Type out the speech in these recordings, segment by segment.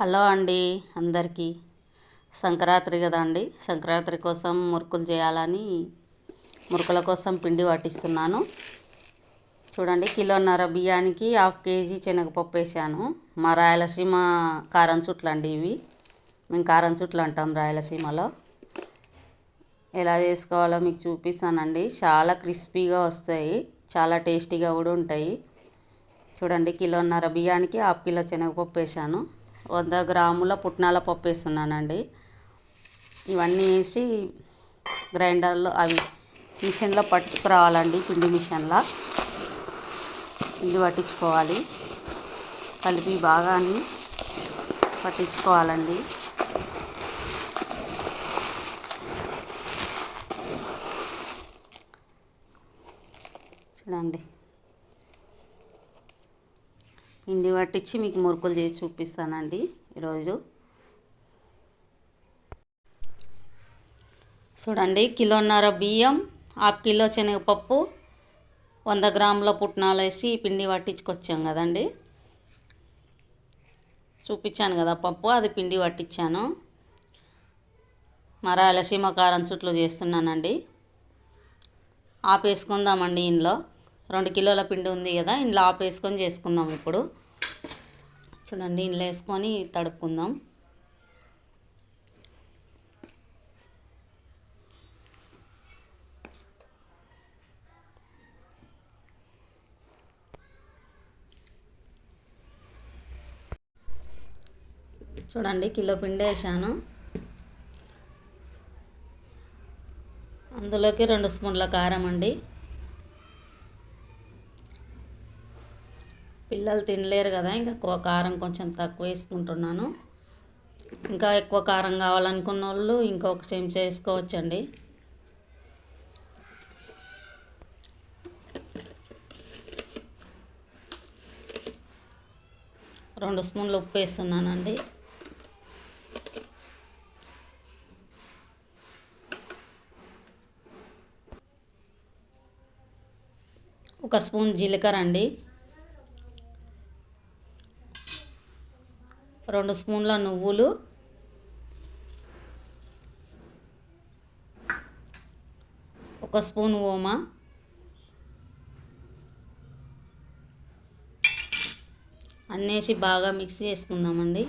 Hello అండి అందరికీ. సంక్రాంతి కదా అండి. సంక్రాంతి కోసం మురుకులు చేయాలని మురుకుల కోసం పిండి పట్టిస్తున్నాను చూడండి కిలోన్నర బియ్యానికి హాఫ్ కేజీ శనగపప్పు వేసాను. మా రాయలసీమ కారం చుట్లు అండి ఇవి. మేము కారం చుట్లు అంటాం రాయలసీమలో. ఎలా చేసుకోవాలో మీకు చూపిస్తానండి. చాలా క్రిస్పీగా వస్తాయి. చాలా టేస్టీగా కూడా ఉంటాయి. చూడండి కిలోన్నర బియ్యానికి హాఫ్ కిలో శనగపప్పు వేసాను. వంద గ్రాముల పుట్నాల పప్పు వేస్తున్నానండి. ఇవన్నీ వేసి గ్రైండర్లో అవి మిషన్లో పట్టుకురావాలండి పిండి మిషన్లో. పిండి పట్టించుకోవాలి. కలిపి బాగా అన్ని పట్టించుకోవాలండి. చూడండి. పిండి పట్టించి మీకు మురుకులు చేసి చూపిస్తానండి ఈరోజు. చూడండి కిలోన్నర బియ్యం హాఫ్ కిలో శనగపప్పు వంద గ్రాముల పుట్నాలు వేసి పిండి పట్టించుకొచ్చాం కదండి. చూపించాను కదా పప్పు అది పిండి పట్టించాను. మా రాయలసీమ కారం చుట్లు చేస్తున్నానండి. ఆపేసుకుందామండి ఇంట్లో. రెండు కిలోల పిండి ఉంది కదా ఇంట్లో ఆపేసుకొని చేసుకుందాం ఇప్పుడు. చూడండి ఇందులో వేసుకొని తడుపుకుందాం. చూడండి కిలో పిండి వేసాను. అందులోకి రెండు స్పూన్ల కారం అండి. పిల్లలు తినలేరు కదా ఇంకా ఎక్కువ కారం కొంచెం తక్కువ వేసుకుంటున్నాను. ఇంకా ఎక్కువ కారం కావాలనుకున్న వాళ్ళు ఇంకొక చెంచా వేసుకోవచ్చండి రెండు స్పూన్లు ఉప్పు వేస్తున్నానండి. ఒక స్పూన్ జీలకర్ర అండి. రెండు స్పూన్ల నువ్వులు. ఒక స్పూన్ ఓమా. అన్నేసి బాగా మిక్స్ చేసుకుందామండి.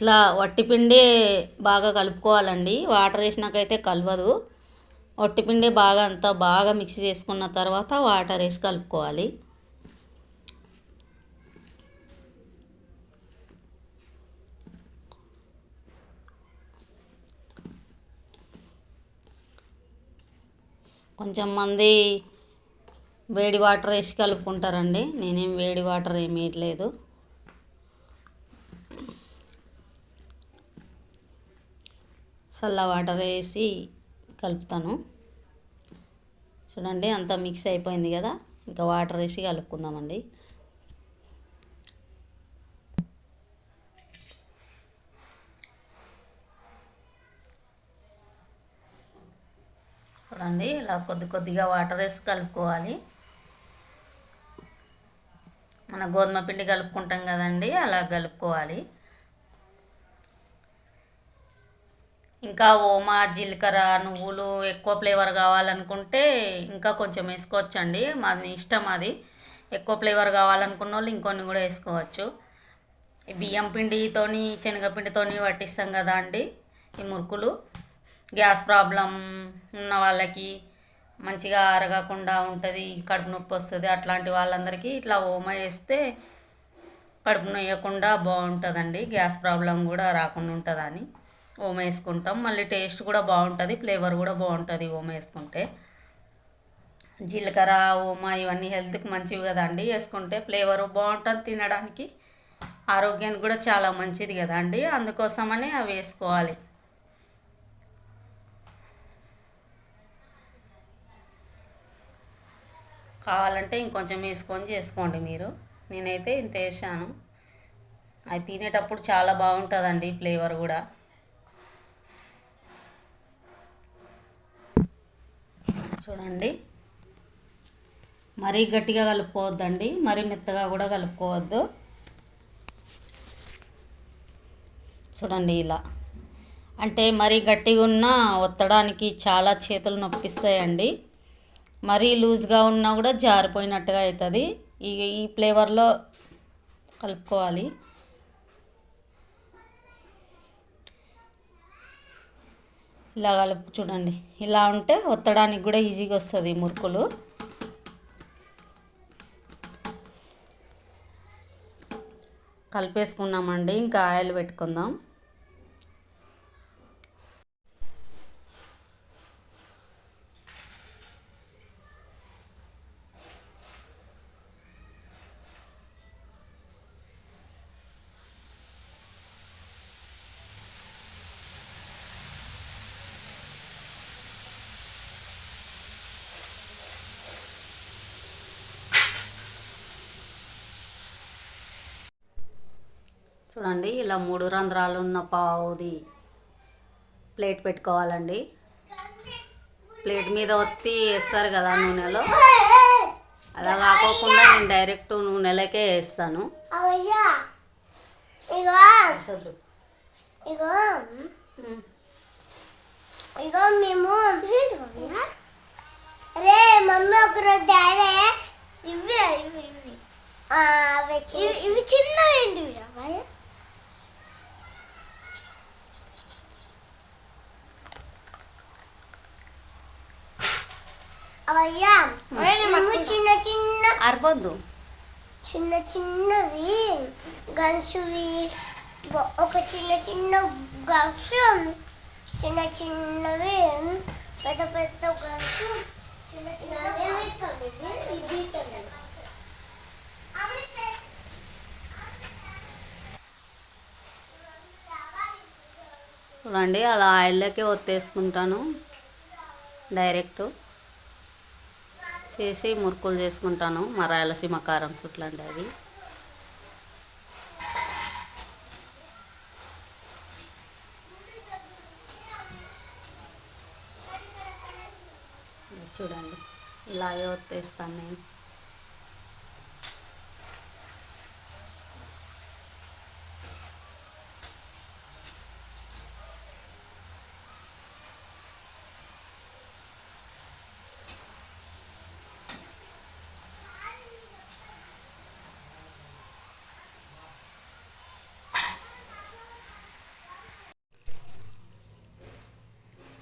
ఇట్లా వట్టిపిండి బాగా కలుపుకోవాలండి. వాటర్ వేసినాకైతే కలవదు. వట్టిపిండి బాగా అంతా బాగా మిక్స్ చేసుకున్న తర్వాత వాటర్ వేసి కలుపుకోవాలి. కొంచెం మంది వేడి వాటర్ వేసి కలుపుకుంటారండి. నేనేం వేడి వాటర్ ఏమి వేయట్లేదు. చల్ల వాటర్ వేసి కలుపుతాను. చూడండి అంతా మిక్స్ అయిపోయింది కదా ఇంకా వాటర్ వేసి కలుపుకుందామండి. చూడండి ఇలా కొద్ది కొద్దిగా వాటర్ వేసి కలుపుకోవాలి. మన గోధుమ పిండి కలుపుకుంటాం కదండి అలా కలుపుకోవాలి. ఇంకా ఓమా జీలకర్ర నువ్వులు ఎక్కువ ఫ్లేవర్ కావాలనుకుంటే ఇంకా కొంచెం వేసుకోవచ్చండి. మాది ఇష్టం అది. ఎక్కువ ఫ్లేవర్ కావాలనుకున్న వాళ్ళు ఇంకొన్ని కూడా వేసుకోవచ్చు. బియ్యం పిండితోని శనగపిండితోని పట్టిస్తాం కదా అండి ఈ మురుకులు. గ్యాస్ ప్రాబ్లం ఉన్న వాళ్ళకి మంచిగా అరగకుండా ఉంటుంది కడుపు నొప్పి వస్తుంది అట్లాంటి వాళ్ళందరికీ ఇట్లా ఓమా వేస్తే కడుపు నొయ్యకుండా బాగుంటుందండి. గ్యాస్ ప్రాబ్లం కూడా రాకుండా ఉంటుందని. ఓమ వేసుకుంటాం మళ్ళీ టేస్ట్ కూడా బాగుంటుంది ఫ్లేవర్ కూడా బాగుంటుంది ఓమ వేసుకుంటే జీలకర్ర ఓమ ఇవన్నీ హెల్త్కి మంచివి కదండి వేసుకుంటే ఫ్లేవర్ బాగుంటుంది తినడానికి. ఆరోగ్యానికి కూడా చాలా మంచిది కదండి అందుకోసమని అవి వేసుకోవాలి. కావాలంటే ఇంకొంచెం వేసుకొని చేసుకోండి మీరు. నేనైతే ఇంత వేసాను. అది తినేటప్పుడు చాలా బాగుంటుందండి ఫ్లేవర్ కూడా. చూడండి. మరీ గట్టిగా కలుపుకోవద్దండి. మరీ మెత్తగా కూడా కలుపుకోవద్దు. చూడండి ఇలా. అంటే మరీ గట్టిగా ఉన్న ఒత్తడానికి చాలా చేతులు నొప్పిస్తాయండి. మరీ లూజ్గా ఉన్నా కూడా జారిపోయినట్టుగా అవుతుంది. ఈ ఈ ఫ్లేవర్లో కలుపుకోవాలి. ఇలా కలుపు చూడండి. ఇలా ఉంటే ఒత్తడానికి కూడా ఈజీగా వస్తుంది మురుకులు. కలిపేసుకున్నామండి. ఇంకా ఆయిల్ పెట్టుకుందాం. చూడండి ఇలా మూడు రంధ్రాలు ఉన్న పావుది ప్లేట్ పెట్టుకోవాలండి. ప్లేట్ మీద ఒత్తి వేస్తారు కదా నూనెలో. అలా కాకోకుండా నేను డైరెక్ట్ నూనెలకే వేస్తాను. ఇగో. అసలు ఇగో. ఇగో మేము. అరే మమ్మీ ఒకరోజు డాడీ ఇవి ఇవి చిన్నవి ఏంటి అవయ్యా. మేము చిన్న చిన్న అరవద్దు చిన్న చిన్నవి గన్సువి ఒక చిన్న చిన్న గన్సు చిన్న చిన్నవి పెద్ద పెద్ద గన్సు చిన్న. చూడండి అలా ఆయిల్లోకే ఒత్తేసుకుంటాను. డైరెక్ట్. చేసి మురుకులు చేసుకుంటాను మా రాయలసీమ కారం చుట్లండి అది. చూడండి ఇలాగే వస్తేస్తాను నేను.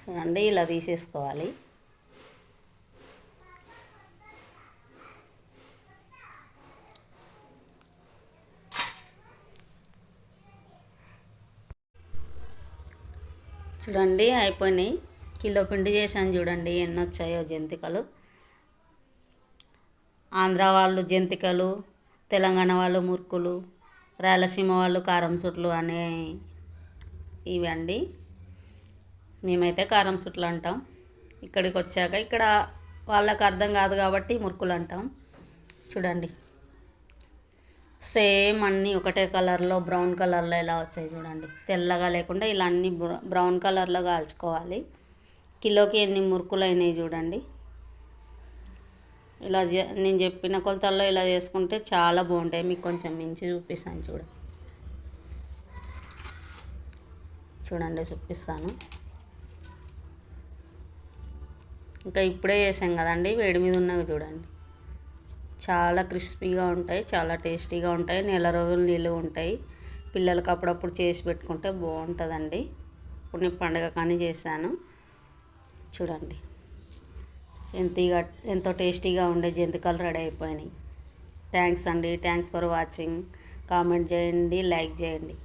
చూడండి ఇలా తీసేసుకోవాలి. చూడండి అయిపోయినాయి. కిలో పిండి చేశాను చూడండి ఎన్ని వచ్చాయో జంతికలు. ఆంధ్ర వాళ్ళు జంతికలు తెలంగాణ వాళ్ళు మురుకులు రాయలసీమ వాళ్ళు కారం సుట్లు అనే ఇవి అండి మేమైతే కారం సుట్లు అంటాం. ఇక్కడికి వచ్చాక ఇక్కడ వాళ్ళకి అర్థం కాదు కాబట్టి మురుకులు అంటాం. చూడండి. సేమ్ అన్నీ ఒకటే కలర్లో బ్రౌన్ కలర్లో ఎలా వచ్చాయి చూడండి. తెల్లగా లేకుండా ఇలా అన్ని బ్రౌ- బ్రౌన్ కలర్లో కాల్చుకోవాలి. కిలోకి ఎన్ని మురుకులు అయినాయి చూడండి. ఇలా చే- నేను చెప్పిన కొలతల్లో ఇలా చేసుకుంటే చాలా బాగుంటాయి. మీకు కొంచెం మించి చూపిస్తాను చూడండి చూడండి చూపిస్తాను. ఇంకా ఇప్పుడే చేసాం కదండి వేడి మీద ఉన్నవి చూడండి. చాలా క్రిస్పీగా ఉంటాయి చాలా టేస్టీగా ఉంటాయి నెల రోజులు నిలువ ఉంటాయి. పిల్లలకి అప్పుడప్పుడు చేసి పెట్టుకుంటే బాగుంటుందండి. ఇప్పుడు నేను పండగ కానీ చేశాను. చూడండి. ఎంత ఎంతో టేస్టీగా ఉండే జంతికలు రెడీ అయిపోయినాయి. థ్యాంక్స్ అండి. Thanks for watching. కామెంట్ చేయండి లైక్ చేయండి.